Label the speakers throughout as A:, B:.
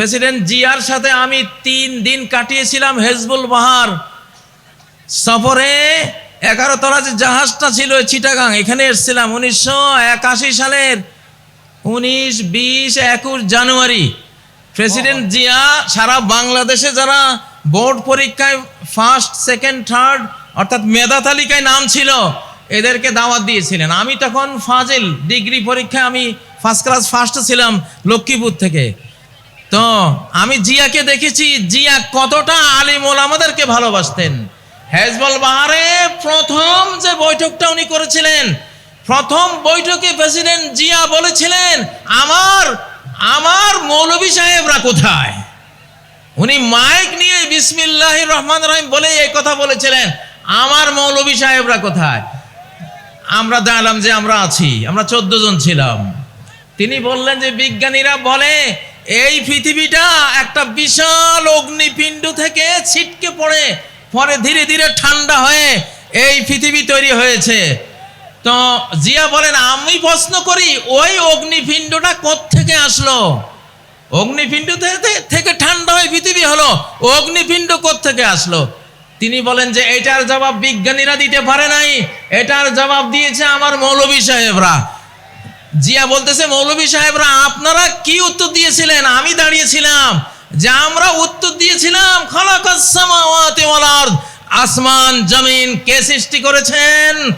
A: President জিয়ার সাথে আমি তিন দিন কাটিয়েছিলাম হেজবুল বাহার। সফরে এগারো তলা যে জাহাজটা ছিল চিটাগাং এখানে এসেছিলাম উনিশশো একাশি সালের উনিশ বিশ একুশ জানুয়ারি। প্রেসিডেন্ট জিয়া সারা বাংলাদেশে যারা বোর্ড পরীক্ষায় ফার্স্ট সেকেন্ড থার্ড অর্থাৎ মেধা তালিকায় নাম ছিল এদেরকে দাওয়াত দিয়েছিলেন। আমি তখন ফাজিল ডিগ্রি পরীক্ষায় আমি ফার্স্ট ক্লাস ফার্স্ট ছিলাম লক্ষ্মীপুর থেকে। তো আমি জিয়াকে দেখেছি, জিয়া কতটা আলিম ওলামাদেরকে ভালোবাসতেন। হেজবল বাহারে প্রথম যে বৈঠকটা উনি করেছিলেন, প্রথম বৈঠকে প্রেসিডেন্ট জিয়া বলেছিলেন, আমার আমার মৌলভী সাহেবরা কোথায়? উনি মাইক নিয়ে বিসমিল্লাহ রহমান রহিম বলে এই কথা বলেছিলেন, আমার মৌলভী সাহেবরা কোথায়? আমরা দাঁড়ালাম যে আমরা আছি, আমরা চোদ্দ জন ছিলাম। তিনি বললেন যে বিজ্ঞানীরা বলে এই পৃথিবীটা একটা বিশাল অগ্নিপিণ্ড থেকে ছিটকে পড়ে, পরে ধীরে ধীরে ঠান্ডা হয়ে এই পৃথিবী তৈরি হয়েছে। তো জিয়া বলেন, আমি প্রশ্ন করি, ওই অগ্নিপিণ্ডটা থেকে আসলো? অগ্নিপিণ্ড থেকে- ঠান্ডা হয়ে পৃথিবী হলো, অগ্নিপিণ্ড থেকে আসলো? তিনি বলেন যে, এটার জবাব বিজ্ঞানীরা দিতে পারে নাই, এটার জবাব দিয়েছে আমার মৌলভী সাহেবরা। জিয়া বলতেছে, মৌলভী সাহেবরা, আপনারা কি উত্তর দিয়েছিলেন? আমি দাঁড়িয়েছিলাম। যে আমরা উত্তর দিয়েছিলাম আসমান, জমিন, কে সৃষ্টি করেছেন?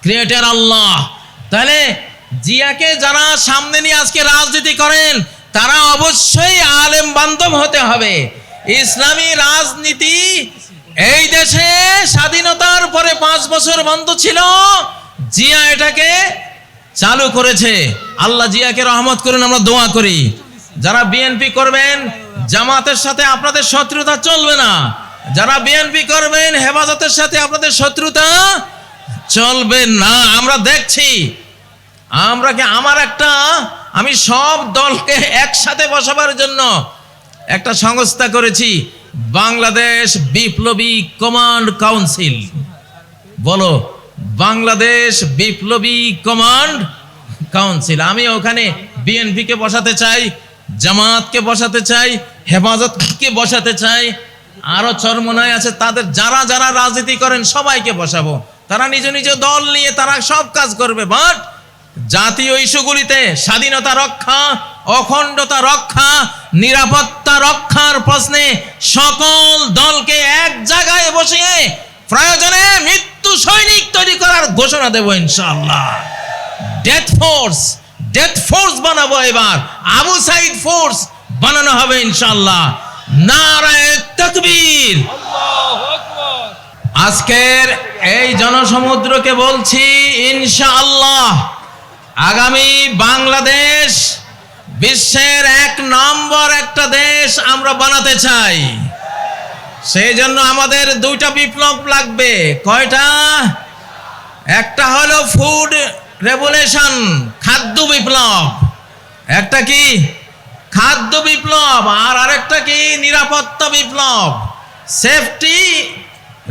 A: ক্রিয়েটার আল্লাহ। তাহলে জিয়াকে যারা সামনে নিয়ে আজকে রাজনীতি করেন, তারা অবশ্যই আলেম বান্ধব হতে হবে। ইসলামী রাজনীতি এই দেশে স্বাধীনতার পরে পাঁচ বছর বন্ধ ছিল। জিয়া এটাকে চালু করেছে। আল্লাহ জিয়াকে রহমত করুন, আমরা দোয়া করি। যারা বিএনপি করবেন, জামাতের সাথে আপনাদের শত্রুতা চলবে না। যারা বিএনপি করবেন, হেফাজতের সাথে আপনাদের শত্রুতা চলবে না। আমরা দেখছি, আমরা কি আমার একটা, আমি সব দলকে একসাথে বসাবার জন্য একটা সংস্থা করেছি, বাংলাদেশ বিপ্লবী কমান্ড কাউন্সিল। বলো বাংলাদেশ বিপ্লবী কমান্ড কাউন্সিল। আমি ওখানে বিএনপিকে বসাতে চাই জামাতকে বসাতে চাই, হেফাজতকে বসাতে চাই। আরও চরমনায় আছে, তাদের যারা যারা রাজনীতি করেন সবাইকে বসাবো। তারা নিজ নিজ দল নিয়ে তারা সব কাজ করবে, বাট জাতীয় ইস্যুগুলিতে স্বাধীনতা রক্ষা, অখণ্ডতা রক্ষা, নিরাপত্তা রক্ষার প্রশ্নে সকল দলকে এক জায়গায় বসিয়ে প্রয়োজনে মৃত্যু সৈনিক তৈরি করার ঘোষণা দেব ইনশাআল্লাহ। ডেথ ফোর্স ডেথ ফোর্স বানাবো এবার। আবু সাইদ ফোর্স বানানো হবে ইনশাআল্লাহ। নারায় তকবীর। আজকের এই জনসমুদ্রকে বলছি ইনশাআল্লাহ, আগামী বাংলাদেশ বিশ্বের এক নম্বর একটা দেশ আমরা বানাতে চাই। সেই জন্য আমাদের দুইটা বিপ্লব লাগবে। কয়টা? একটা হলো ফুড রেভুলেশন খাদ্য বিপ্লব। একটা কি? খাদ্য বিপ্লব আর আরেকটা কি? নিরাপত্তা বিপ্লব। সেফটি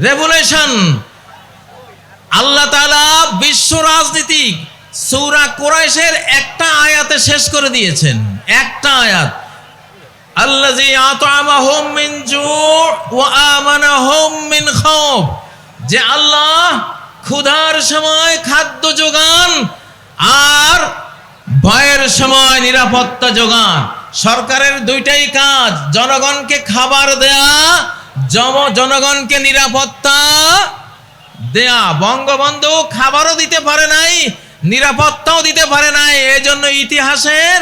A: রেভুলেশন আল্লাহ তাআলা বিশ্ব রাজনীতি সৌরা কুরাইশের একটা আয়াতে শেষ করে দিয়েছেন। একটা আয়াত। আল্লাযী আত'আমাহুম মিন জু' ওয়া আমানাহুম মিন খাউফ। যে আল্লাহ ক্ষুধার সময় খাদ্য যোগান আর ভয়ের সময় নিরাপত্তা যোগান। সরকারের দুইটাই কাজ, জনগণকে খাবার দেয়া জনগণকে নিরাপত্তা দেয়া। বঙ্গবন্ধু খাবারও দিতে পারে নাই, নিরাপত্তাও দিতে পারে নাই, এজন্য ইতিহাসের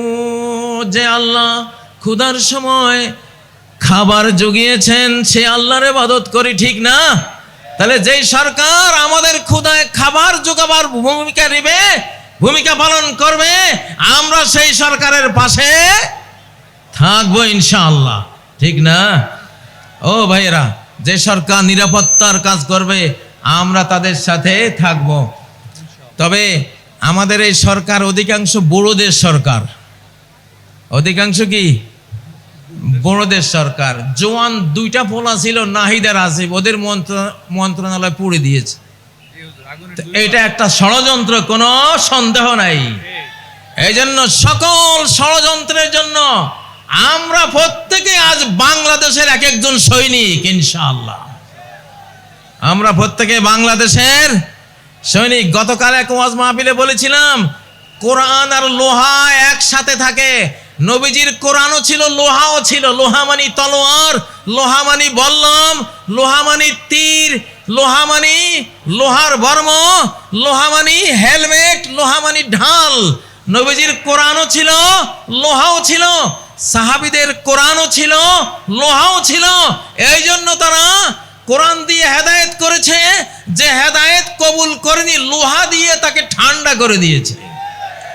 A: যে আল্লাহ ক্ষুধার সময় খাবার জুগিয়েছেন, সে আল্লাহর ইবাদত করি ঠিক না? তাহলে যেই সরকার আমাদের ক্ষুধায় খাবার জোগাবার ভূমিকা নেবে, ভূমিকা পালন করবে, আমরা সেই সরকারের পাশে থাকব ইনশাআল্লাহ। ঠিক না? ও ভাইরা যে সরকার নিরাপত্তার কাজ করবে, আমরা তাদের সাথে থাকব। তবে আমাদের এই সরকার অধিকাংশ বড়দের সরকার। অধিকাংশ কি? বড়দের সরকার। জোয়ান দুইটা পোলা ছিল নাহিদার আসিফ, ওদের মন্ত্র- মন্ত্রণালয় পুড়ে দিয়েছে। এটা একটা ষড়যন্ত্র, কোনো সন্দেহ নাই। এই জন্য সকল ষড়যন্ত্রের জন্য আমরা প্রত্যেকে আজ বাংলাদেশের এক একজন সৈনিক, ইনশাআল্লাহ। আমরা প্রত্যেকে বাংলাদেশের সৈনিক। গতকাল এক ওয়াজ মাহফিলে বলেছিলাম, কোরআন আর লোহা একসাথে থাকে নবীজির কোরআনও ছিল, লোহাও ছিল। লোহা মানি তলোয়ার, লোহা মানি বল্লম, লোহা মানি তীর, লোহা মানি লোহার বর্ম, লোহা মানি হেলমেট, লোহা মানি ঢাল। নবীজির কোরআনও ছিল, লোহাও ছিল। সাহাবিদের কোরআনও ছিল, লোহাও ছিল। এই জন্য তারা কোরআন দিয়ে হেদায়েত করেছে, যে হেদায়েত কবুল করেনি, লোহা দিয়ে তাকে ঠান্ডা করে দিয়েছে।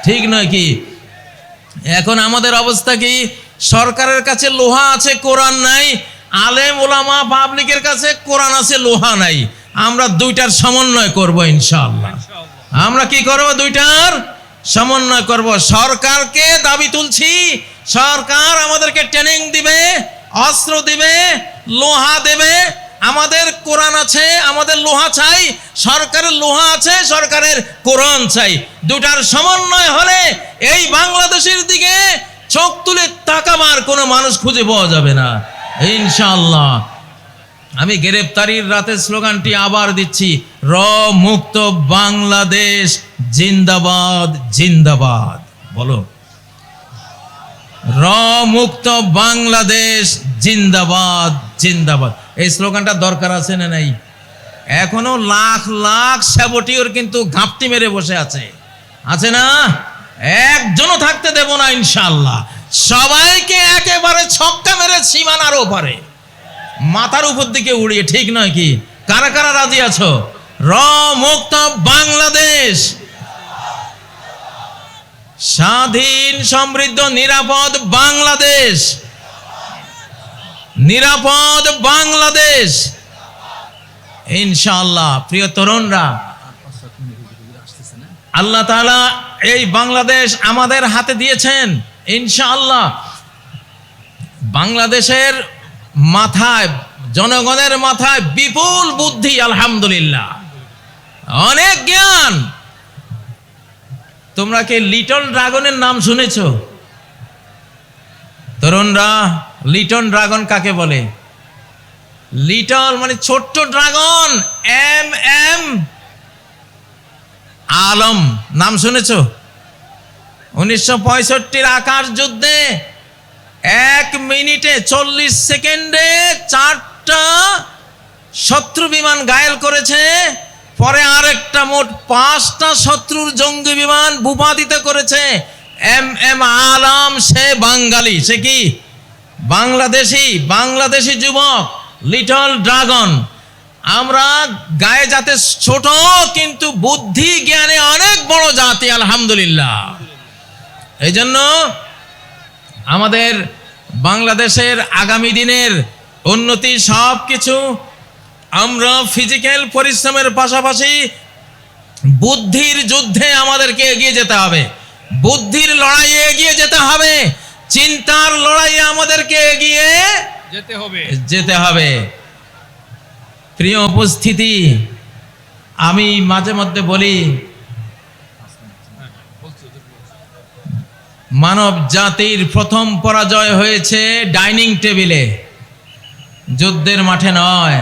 A: ঠিক নয় কি? এখন আমাদের অবস্থা কি? সরকারের কাছে লোহা আছে, কোরআন নাই। আলেম ওলামা পাবলিকের কাছে কোরআন আছে, লোহা নাই। আমরা দুইটার সমন্বয় করব ইনশাআল্লাহ। আমরা কি করব দুইটার? সমন্বয় করব। সরকারকে দাবি তুলছি, সরকার আমাদেরকে ট্রেনিং দিবে, অস্ত্র দিবে, লোহা দেবে, আমাদের কোরআন আছে, আমাদের লোহা চাই, সরকারের লোহা আছে, সরকারের কোরআন চাই। দুটার সমন্বয় হলে এই বাংলাদেশের দিকে চোখ তুলে তাকাবার কোনো মানুষ খুঁজে পাওয়া যাবে না। ইনশাআল্লাহ। আমি গ্রেপ্তারির রাতের স্লোগানটি আবার দিচ্ছি র মুক্ত বাংলাদেশ জিন্দাবাদ জিন্দাবাদ। বলো। র মুক্ত বাংলাদেশ জিন্দাবাদ জিন্দাবাদ। এই স্লোগানটা দরকার আছে না নাই? এখনও লাখ লাখ স্যাবটিওর কিন্তু ঘাপটি মেরে বসে আছে। আছে না? একজনও থাকতে দেব না ইনশাল্লাহ সবাইকে একেবারে ছক্কা মেরে সীমানার ওপারে। মাথার উপর দিকে উড়িয়ে, ঠিক নয় কি? কারা কারা রাজি আছো? র মুক্ত বাংলাদেশ। স্বাধীন, সমৃদ্ধ, নিরাপদ বাংলাদেশ। নিরাপদ বাংলাদেশ। ইনশাআল্লাহ, প্রিয় তরুণরা, আল্লাহ তাআলা এই বাংলাদেশ আমাদের হাতে দিয়েছেন, ইনশাআল্লাহ। বাংলাদেশের মাথায়, জনগণের মাথায় বিপুল বুদ্ধি, আলহামদুলিল্লাহ। অনেক জ্ঞান। তোমরা কি লিটল ড্রাগনের নাম শুনেছ? তরুণরা লিটল ড্রাগন কাকে বলে? লিটল মানে ছোট্ট ড্রাগন, এম এম। আলম, নাম শুনেছ? উনিশশো পঁয়ষট্টির আকাশ যুদ্ধে এক মিনিটে চল্লিশ সেকেন্ডে চারটা শত্রু বিমান ঘায়েল করেছে, পরে আরেকটা মোট পাঁচটা শত্রুর জঙ্গি বিমান ভূপাতিত করেছে। এম এম আলম, সে বাঙালি, সে কি? বাংলাদেশি বাংলাদেশি যুবক লিটল ড্রাগন আমরা গায়ে যাতে ছোট, কিন্তু বুদ্ধি জ্ঞানে অনেক বড় জাতি, আলহামদুলিল্লাহ। এই জন্য আমাদের বাংলাদেশের আগামী দিনের উন্নতি সব কিছু আমরা ফিজিক্যাল পরিশ্রমের পাশাপাশি বুদ্ধির যুদ্ধে আমাদেরকে এগিয়ে যেতে হবে। বুদ্ধির লড়াইয়ে এগিয়ে যেতে হবে। চিন্তার লড়াইয়ে আমাদেরকে এগিয়ে
B: যেতে হবে।
A: যেতে হবে। প্রিয় উপস্থিতি আমি মাঝে মধ্যে বলি মানব জাতির প্রথম পরাজয় হয়েছে ডাইনিং টেবিলে। যুদ্ধের মাঠে নয়।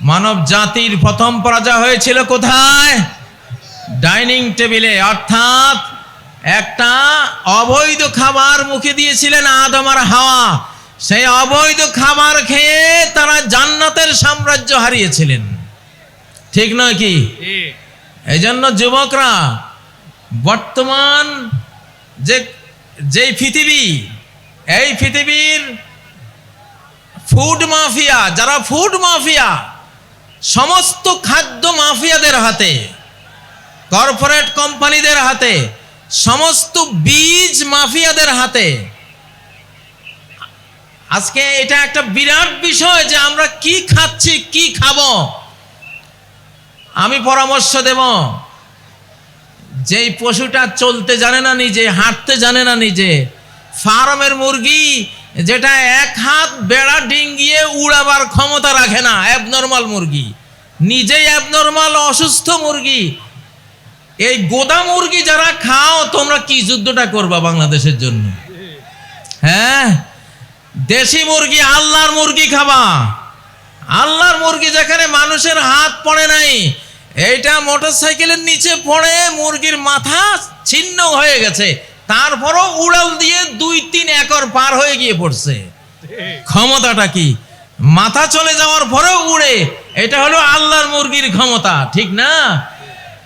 A: মানব জাতির প্রথম পরাজয় হয়েছিল কোথায়? ডাইনিং টেবিলে অর্থাৎ একটা অবৈধ খাবার মুখে দিয়েছিলেন আদম আর হাওয়া। সেই অবৈধ খাবার খেয়ে তারা জান্নাতের সাম্রাজ্য হারিয়েছিলেন। ঠিক নয় কি? এই জন্য যুবকরা বর্তমান যে যেই পৃথিবী এই পৃথিবীর ফুড মাফিয়া যারা ফুড মাফিয়া সমস্ত খাদ্য মাফিয়াদের হাতে কর্পোরেট কোম্পানিদের হাতে সমস্ত বীজ মাফিয়াদের হাতে। আজকে এটা একটা বিরাট বিষয় যে আমরা কি খাচ্ছি, কি খাব। আমি পরামর্শ দেব, যেই পশুটা চলতে জানে না নিজে, হাঁটতে জানে না নিজে, ফার্মের মুরগি যেটা এক হাত বেড়া ডিঙ্গিয়ে উড়াবার ক্ষমতা রাখে না অ্যাবনর্মাল মুরগি। নিজেই অ্যাবনর্মাল অসুস্থ মুরগি এই গোদা মুরগি যারা খাও, তোমরা কি যুদ্ধটা করবা বাংলাদেশের জন্য? হ্যাঁ? দেশি মুরগি, আল্লাহর মুরগি খাবা। আল্লাহর মুরগি যেখানে মানুষের হাত পড়ে নাই, এইটা মোটরসাইকেলের নিচে পড়ে, মুরগির মাথা ছিন্ন হয়ে গেছে। তারপরও উড়াল দিয়ে দুই তিন একর পার হয়ে গিয়ে পড়ছে। ক্ষমতাটা কি? মাথা চলে যাওয়ার পরেও উড়ে। এটা হলো আল্লাহর মুরগির ক্ষমতা, ঠিক না?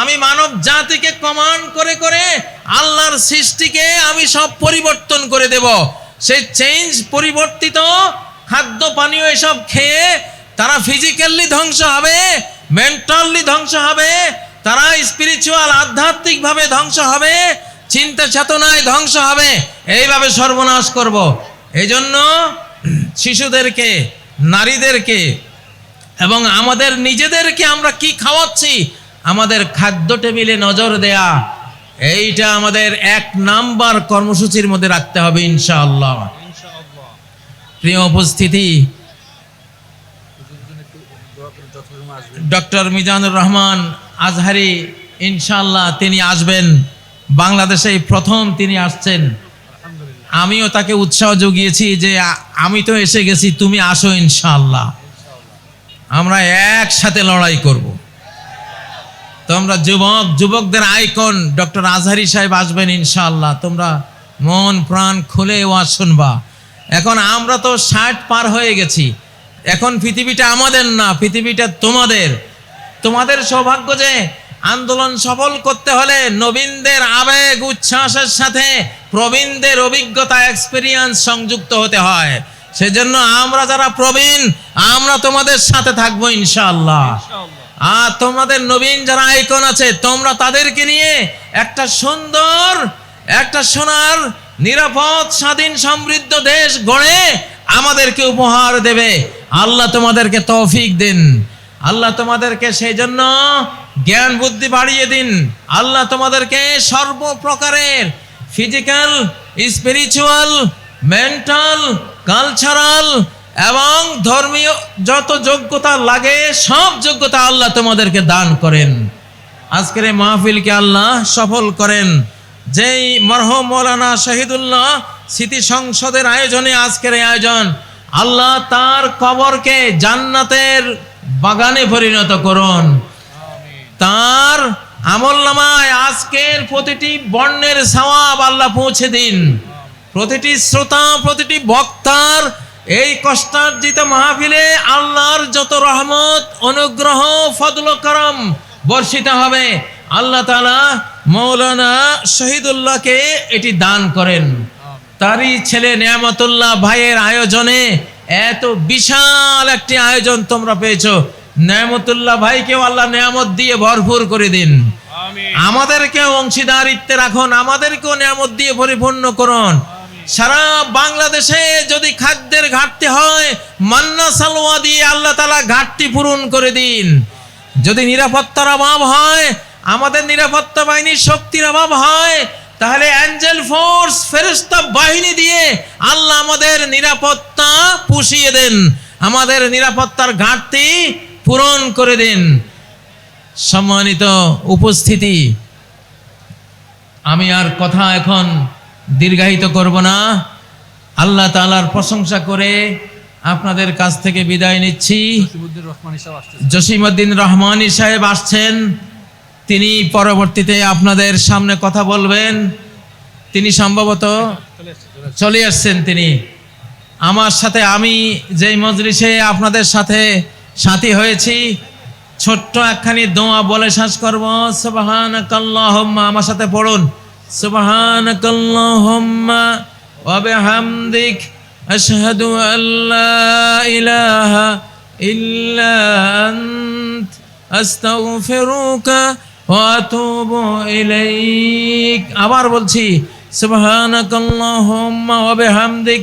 A: আমি মানব জাতিকে কমান্ড করে করে আল্লাহর সৃষ্টিকে আমি সব পরিবর্তন করে দেব। সেই চেঞ্জ পরিবর্তিত খাদ্য, পানীয় এসব খেয়ে তারা ফিজিক্যালি ধ্বংস হবে মেন্টালি ধ্বংস হবে, তারা স্পিরিচুয়াল আধ্যাত্মিকভাবে ধ্বংস হবে, চিন্তা চেতনায় ধ্বংস হবে। এইভাবে সর্বনাশ করব। এই জন্য শিশুদেরকে নারীদেরকে এবং আমাদের নিজেদেরকে আমরা কি খাওয়াচ্ছি? আমাদের খাদ্য টেবিলে নজর দেয়া। এইটা আমাদের এক নাম্বার কর্মসূচির মধ্যে রাখতে হবে ইনশাআল্লাহ। প্রিয় উপস্থিতি, ডক্টর মিজানুর রহমান আজহারি, ইনশাআল্লাহ তিনি আসবেন। বাংলাদেশে প্রথম তিনি আসছেন। আমিও তাকে উৎসাহ জুগিয়েছি যে আমি তো এসে গেছি, তুমি আসো ইনশাআল্লাহ। আমরা একসাথে লড়াই করব। তোমরা যুবক, যুবকদের আইকন ডক্টর আজহারি সাহেব আসবেন ইনশাআল্লাহ। তোমরা মন, প্রাণ খুলে ওয়াজ শুনবা। এখন আমরা তো ষাট পার হয়ে গেছি। এখন পৃথিবীটা আমাদের না, পৃথিবীটা তোমাদের। তোমাদের সৌভাগ্য যে আন্দোলন সফল করতে হলে নবীনদের আবেগ উচ্ছ্বাসের সাথে প্রবীণদের অভিজ্ঞতা এক্সপিরিয়েন্স সংযুক্ত হতে হয়। সেজন্য আমরা যারা প্রবীণ আমরা তোমাদের সাথে থাকব ইনশাআল্লাহ। আর তোমাদের নবীন যারা আইকন আছে তোমরা তাদেরকে নিয়ে একটা সুন্দর একটা সোনার নিরাপদ স্বাধীন সমৃদ্ধ দেশ গড়ে আমাদেরকে উপহার দেবে। আল্লাহ তোমাদেরকে তৌফিক দিন। আল্লাহ তোমাদেরকে সেই জন্য জ্ঞান বুদ্ধি বাড়িয়ে দিন। আল্লাহ তোমাদেরকে সর্বপ্রকারের ফিজিক্যাল স্পিরিচুয়াল মেন্টাল কালচারাল এবং ধর্মীয় যত যোগ্যতা লাগে, সব যোগ্যতা আল্লাহ তোমাদেরকে দান করেন। আজকের এই মাহফিলকে আল্লাহ সফল করেন। যেই মরহম মৌলানা শহীদুল্লাহ স্মৃতি সংসদের আয়োজনে আজকের এই আয়োজন, আল্লাহ তার কবরকে জান্নাতের বাগানে পরিণত করুন। তার আমল নামায় আজকের প্রতিটি বর্ণের সওয়াব আল্লাহ পৌঁছে দিন। প্রতিটি শ্রোতা, প্রতিটি বক্তার এই কষ্টার্জিত মাহফিলে আল্লাহর যত রহমত, অনুগ্রহ, ফদল করম বর্ষিত হবে। আল্লাহ তালা মৌলানা শহীদুল্লাহকে এটি দান করেন। তারই ছেলে নিয়ামতুল্লাহ ভাইয়ের আয়োজনে এত বিশাল একটি আয়োজন তোমরা পেয়েছ। নেয়ামতুল্লাহ ভাইকেও আল্লাহ নেয়ামত দিয়ে ভরপুর করে দিন। আমাদেরকেও অংশীদারিত্বে রাখুন আমাদেরকেও নিয়ামত দিয়ে পরিপূর্ণ করুন। সারা বাংলাদেশে যদি খাদ্যের ঘাটতি হয় মান্না সালোয়া দিয়ে আল্লাহ তালা ঘাটতি পূরণ করে দিন। যদি নিরাপত্তার অভাব হয় আমাদের নিরাপত্তা বাহিনীর শক্তির অভাব হয় তাহলে অ্যাঞ্জেল ফোর্স ফেরেস্তা বাহিনী দিয়ে আল্লাহ আমাদের নিরাপত্তা পুষিয়ে দেন। আমাদের নিরাপত্তার ঘাটতি পূরণ করে দিন। সম্মানিত উপস্থিতি, আমি আর কথা এখন দীর্ঘায়িত করব না। আল্লাহ তাআলার প্রশংসা করে আপনাদের কাছ থেকে বিদায় নিচ্ছি।
B: জসিমুদ্দিন
A: রহমানী সাহেব আসছেন। তিনি পরবর্তীতে আপনাদের সামনে কথা বলবেন। তিনি সম্ভবত চলে আসছেন তিনি। আমার সাথে আমি যেই মজলিসে আপনাদের সাথে সাথী হয়েছি। ছোট্ট একখানি দোয়া বলে শেষ করব। সুবহান কাল্লাহম্মা আমার সাথে পড়ুন। সুবহান কাল্লাহম্মা ওয়াবিহামদিক আশহাদু আল্লা ইলাহা ইল্লা আন্ত, আস্তাগফিরুকা ওয়া আতুবু ইলাইক। আবার বলছি, সুবহানাকাল্লাহুম্মা, ওয়া বিহামদিক